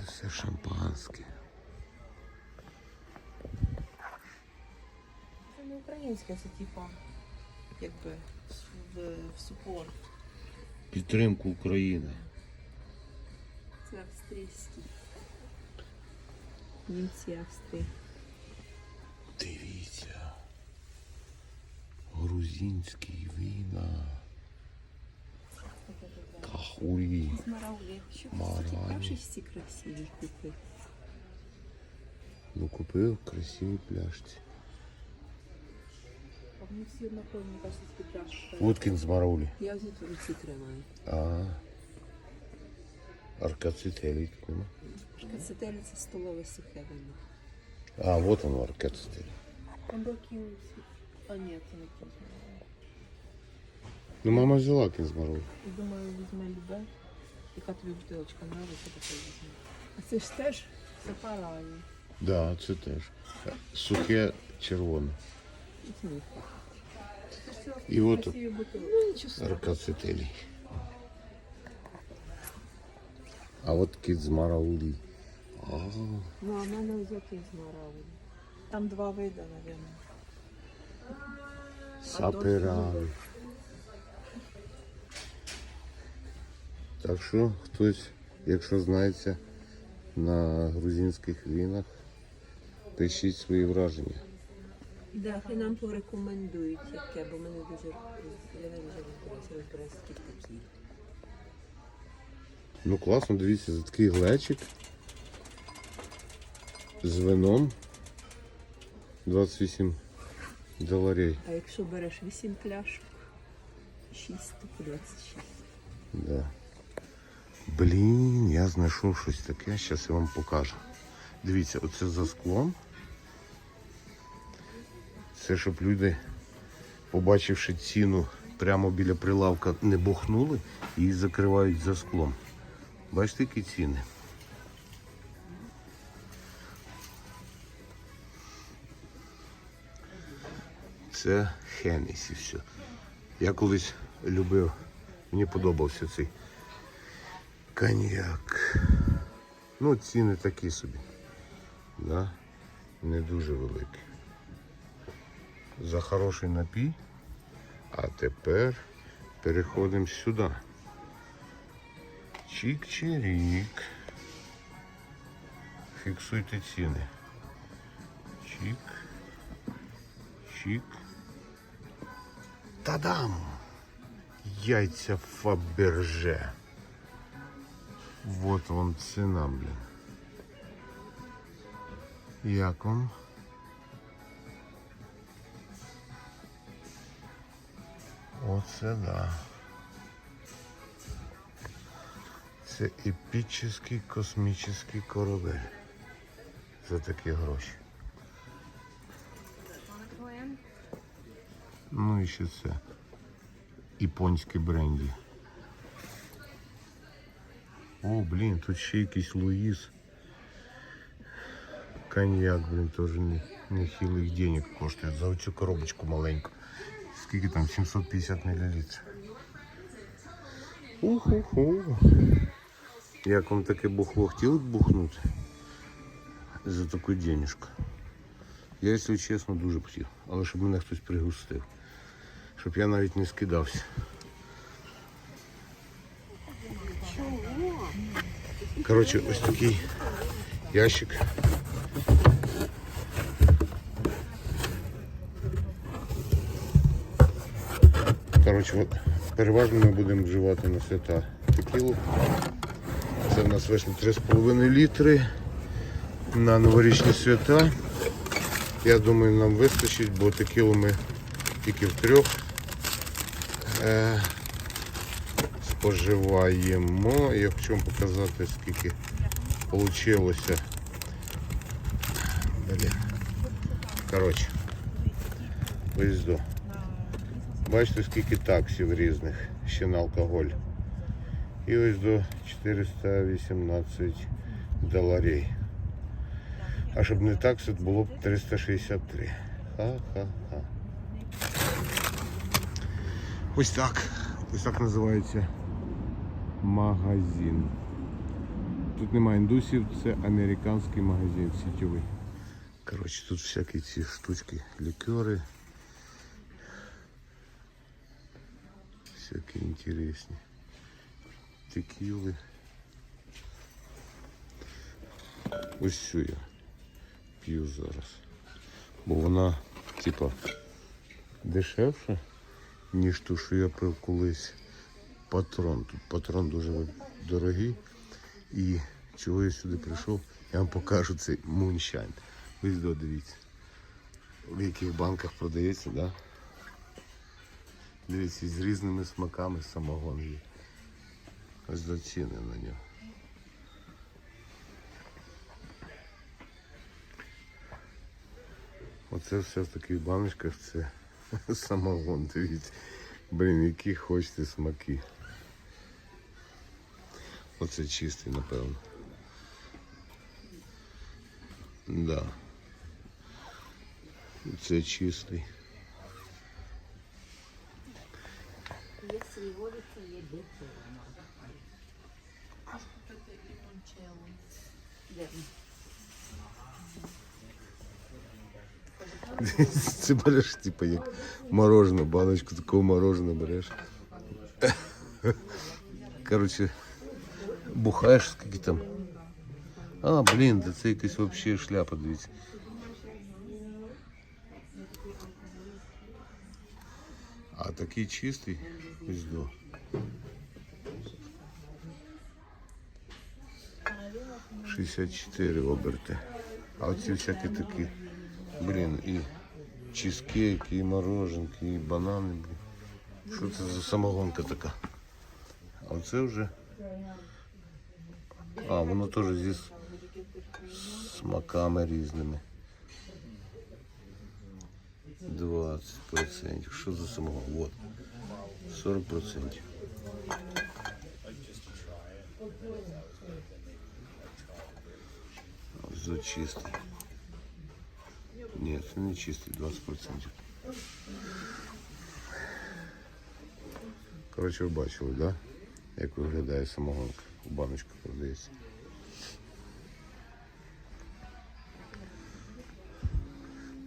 Це все шампанське. Це не українське, це типа, якби в, в супор. Підтримку України. Це австрійський. Німці Австрії. Дивіться. Грузинський вина. Кахурі. Смараулі. Що Марані. Бачиш всі красиві купи. Ну купив красиві пляшці. А вони всі однакові, мені кажуть, з пляшки. Водкін з Мараулі. Я взяти в руці тримаю. А. Аркацителі тут нема. Шкацетелі це столове сухе вино. А, вот он аркацитель. Там років... А ні, це не кінь. Ну мама взяла кін з Мараулі. Думаю, візьме любе. Яка тобі бутилочка нравиться, таке візьме. А це ж теж сепарані. Да, це теж. Сухе червоне. І от Красиві бутилочки. Ну, нічого страшного. аркацителі. А от кіт з Мараулі. А, Ну, а в мене взяти з Мараулі. Там два вида, мабуть. саперали. Так що хтось, якщо знається на грузинських вінах, пишіть свої враження. Да, хай нам порекомендують яке, бо мене дуже я не дуже такі. Ну класно, дивіться, за такий глечик з вином 28 доларів. А якщо береш 8 пляшок, 6, то по 26. Да. Блін, я знайшов щось таке, зараз я вам покажу. Дивіться, оце за склом. Це щоб люди, побачивши ціну прямо біля прилавка, не бухнули і закривають за склом. Бачите, які ціни? Це Хеннесі все. Я колись любив, мені подобався цей коньяк. Ну, ціни такі собі. Да? Не дуже великі. За хороший напій. А тепер переходимо сюди. Чик-чирік. Фіксуйте ціни. Чик. Чик. Та-дам! Яйця Фаберже. Вот вам ціна, блін. Як вам? Оце да. Це епічний космічний корабель. За такі гроші. Ну і ще це. Японське бренді. О, блін, тут ще якийсь Луїс. Коньяк, блін, теж не, денег коштує за оцю коробочку маленьку. Скільки там? 750 мл. Уху-ху. Як вам таке бухло хотіли б бухнути? За таку денежку. Я, якщо чесно, дуже б хотів. Але щоб мене хтось пригустив. Щоб я навіть не скидався. Коротше, ось такий ящик. Коротше, от, переважно ми будемо вживати на свята текілу. Це в нас вийшло 3,5 літри на новорічні свята. Я думаю, нам вистачить, бо текілу ми тільки в трьох е, споживаємо. Я хочу вам показати, скільки вийшло. Блін. Коротше, ось до. Бачите, скільки таксів різних ще на алкоголь. І ось до 418 доларів. А щоб не такси, то було б 363. Ха-ха-ха. Ось так. Ось так називається магазин. Тут немає індусів, це американський магазин сітєвий. Коротше, тут всякі ці штучки, лікери. Всякі інтересні. Текіли. Ось цю я п'ю зараз. Бо вона, типа, дешевша, ніж ту, що я пив колись патрон. Тут патрон дуже дорогий. І чого я сюди прийшов, я вам покажу цей муншайн. Ось дивіться. В яких банках продається, да? Дивіться, з різними смаками самогон є. Ось до ціни на нього. Оце все в таких баночках це самогон. Дивіться. Блін, які хочете смаки. Оце чистий, напевно. Да. Це чистий. Якщо його це є. Це береш, типу, як мороженое, баночку такого мороженого береш. Коротше, бухаєш скільки там. А, блін, да це якась взагалі шляпа, дивіться. А такий чистий, ось до. Шістдесят чотири оберти. А оці всякі такі, блін, і чизкейки, і мороженки, і банани, блін. Що це за самогонка така? А оце вже. А, воно теж зі с- смаками різними. 20%. Що за самогон? Вот. 40%. За чистий. Ні, це не чистий, 20%. Коротше, ви бачили, да? Як виглядає самогонка. У баночках продається.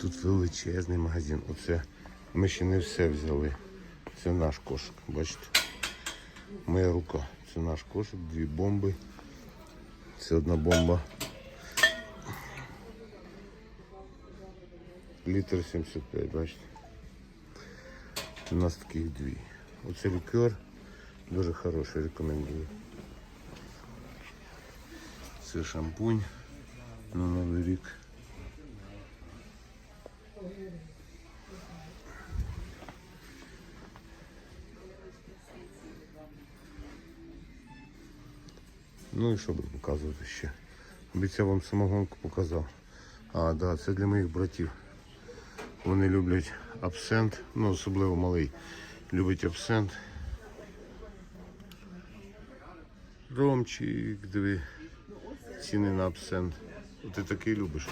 Тут величезний магазин. Оце ми ще не все взяли. Це наш кошик, бачите? Моя рука. Це наш кошик, дві бомби. Це одна бомба. Літр 75, бачите? У нас таких дві. Оце лікер. Дуже хороший, рекомендую. Це шампунь на Новий рік. Ну і що буду показувати ще? Обіцяв вам самогонку показав. А, да, це для моїх братів. Вони люблять абсент, ну особливо малий. Любить абсент. Ромчик, диви. Ціни на абсент. Ти такий любиш.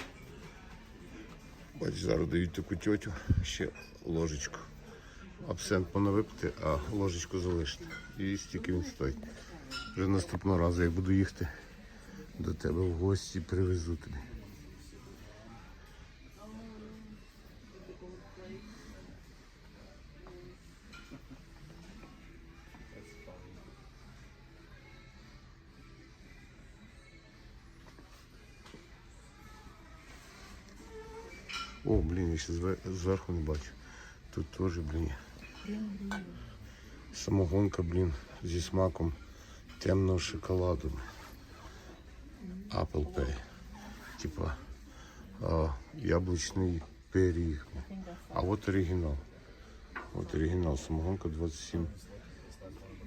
Бач, зараз дають таку тьотю, ще ложечку. Абсент можна випити, а ложечку залишити. І стільки він стоїть. Вже наступного разу, як буду їхати до тебе в гості, привезу тобі. О, блін, я ще зве- зверху не бачу. Тут теж, блін. є. Самогонка, блін, зі смаком темного шоколаду. Apple Pay. Типа а, яблучний пиріг. А от оригінал. От оригінал. Самогонка 27.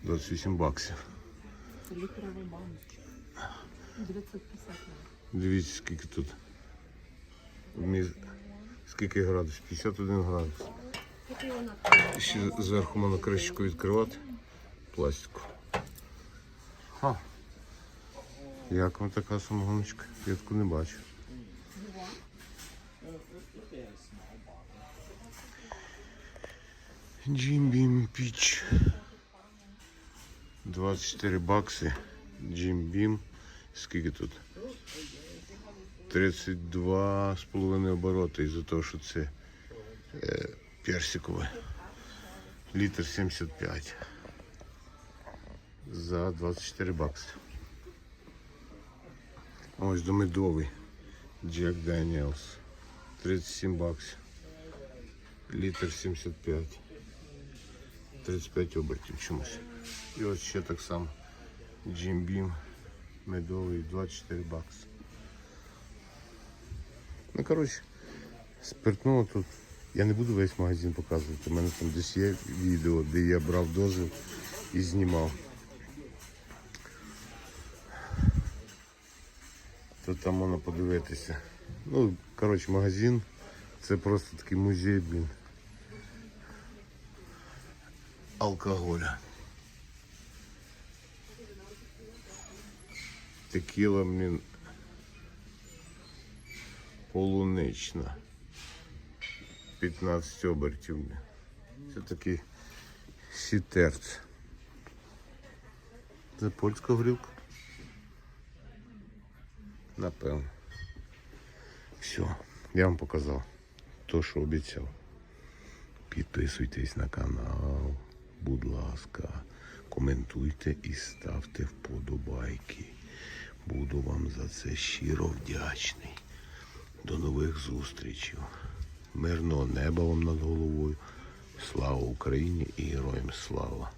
28 баксів. Це літрові баночки. 950 Дивіться, скільки тут. Вміст... Скільки градусів? 51 градус. Ще зверху можна кришечку відкривати. Пластику. Ха. Як вам така самогоночка? Я таку не бачу. Джим-бім піч. 24 бакси. Джим-бім. Скільки тут? 32 з половиною обороти із-за того, що це е, персикове. Літр 75. За 24 бакси. Ось до медовий. Джек Даніелс. 37 баксів. Літр 75. 35 обертів чомусь. І ось ще так само. Джим Бім. Медовий 24 бакси. Ну, коротше, спиртного тут. Я не буду весь магазин показувати. У мене там десь є відео, де я брав дозвіл і знімав. То там можна подивитися. Ну, коротше, магазин це просто такий музей, блін. Алкоголя. Текіла, блін. Полунична. 15 обертів. Це такий сітерц. Це польська горілка. Напевно. Все, я вам показав то, що обіцяв. Підписуйтесь на канал, будь ласка, коментуйте і ставте вподобайки. Буду вам за це щиро вдячний. До нових зустрічей. Мирного неба вам над головою. Слава Україні і героям слава!